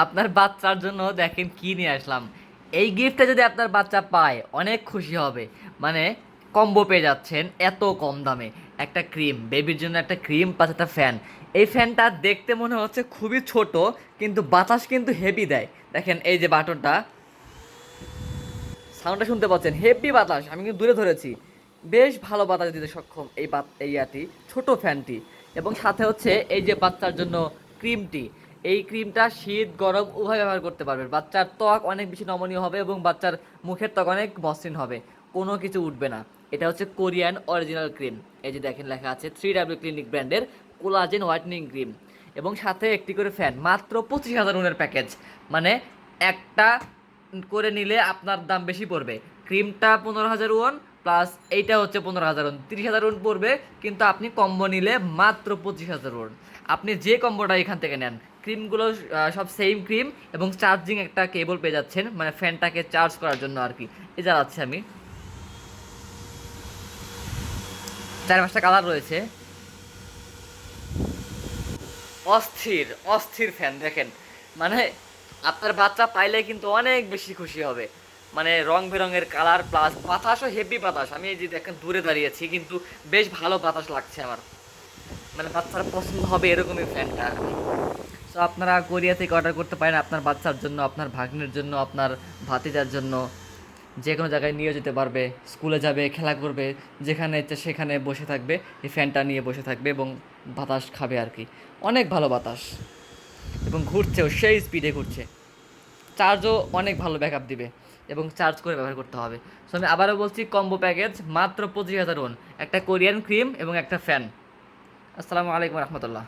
আপনার বাচ্চার জন্য দেখেন কি নিয়ে আসলাম। এই গিফটটা যদি আপনার বাচ্চা পায়, অনেক খুশি হবে। মানে কম্বো পেয়ে যাচ্ছেন এত কম দামে। একটা ক্রিম বেবির জন্য একটা ক্রিম পাঁচ একটা ফ্যান এই ফ্যানটা দেখতে মনে হচ্ছে খুবই ছোট, কিন্তু বাতাস কিন্তু হেভি দেয়। দেখেন এই যে বাটনটা। সাউন্ডটা শুনতে পাচ্ছেন? হেভি বাতাস, আমি কিন্তু দূরে ধরেছি। বেশ ভালো বাতাস দিতে সক্ষম এই বাত ইয়াটি, ছোট ফ্যানটি এবং সাথে হচ্ছে এই যে বাচ্চার জন্য ক্রিমটি এই ক্রিমটা শীত, গরম, উভয় ব্যবহার করতে পারবেন। বাচ্চার ত্বক অনেক বেশি নমনীয় হবে এবং বাচ্চার মুখের ত্বক অনেক মসৃণ হবে। কোনো কিছু উঠবে না। এটা হচ্ছে কোরিয়ান অরিজিনাল ক্রিম। এই যে দেখেন, লেখা আছে থ্রি ডাব্লিউ ক্লিনিক ব্র্যান্ডের কোলাজেন হোয়াইটনিং ক্রিম। এবং সাথে একটি করে ফ্যান, মাত্র পঁচিশ হাজার উনের প্যাকেজ। মানে একটা করে নিলে আপনার দাম বেশি পড়বে। ক্রিমটা পনেরো হাজার ওয়ান প্লাস এইটা হচ্ছে পনেরো হাজার ওয়ান তিরিশ হাজার ওয়ান পড়বে, কিন্তু আপনি কম্বো নিলে মাত্র পঁচিশ হাজার ওয়ান আপনি যে কম্বোটা এখান থেকে নেন ক্রিমগুলো সব সেম ক্রিম এবং চার্জিং একটা কেবল পেয়ে যাচ্ছেন মানে ফ্যানটাকে চার্জ করার জন্য আর কি। এই জ্বালাচ্ছি আমি। চার পাঁচটা কালার রয়েছে। অস্থির অস্থির ফ্যান দেখেন। মানে আপনার বাচ্চা পাইলে কিন্তু অনেক বেশি খুশি হবে। মানে রং বেরঙের কালার প্লাস বাতাসও হেভি বাতাস। আমি এই যে দেখেন, দূরে দাঁড়িয়েছি, কিন্তু বেশ ভালো বাতাস লাগছে আমার। মানে বাচ্চারা পছন্দ হবে এরকমই ফ্যানটা আর কি। সো আপনারা কোরিয়া থেকে অর্ডার করতে পারেন আপনার বাচ্চার জন্য, আপনার ভাগ্নের জন্য, আপনার ভাতিজার জন্য। যে কোনো জায়গায় নিয়ে যেতে পারবে, স্কুলে যাবে, খেলা করবে, যেখানে ইচ্ছে সেখানে বসে থাকবে, এই ফ্যানটা নিয়ে বসে থাকবে এবং বাতাস খাবে আর কি। অনেক ভালো বাতাস। এবং ঘুরছেও, সেই স্পিডে ঘুরছে। চার্জও অনেক ভালো ব্যাকআপ দিবে এবং চার্জ করে ব্যবহার করতে হবে। সো আমি আবারও বলছি কম্বো প্যাকেজ মাত্র পঁচিশ হাজার ওন একটা কোরিয়ান ক্রিম এবং একটা ফ্যান আসসালামু আলাইকুম রহমতুল্লাহ।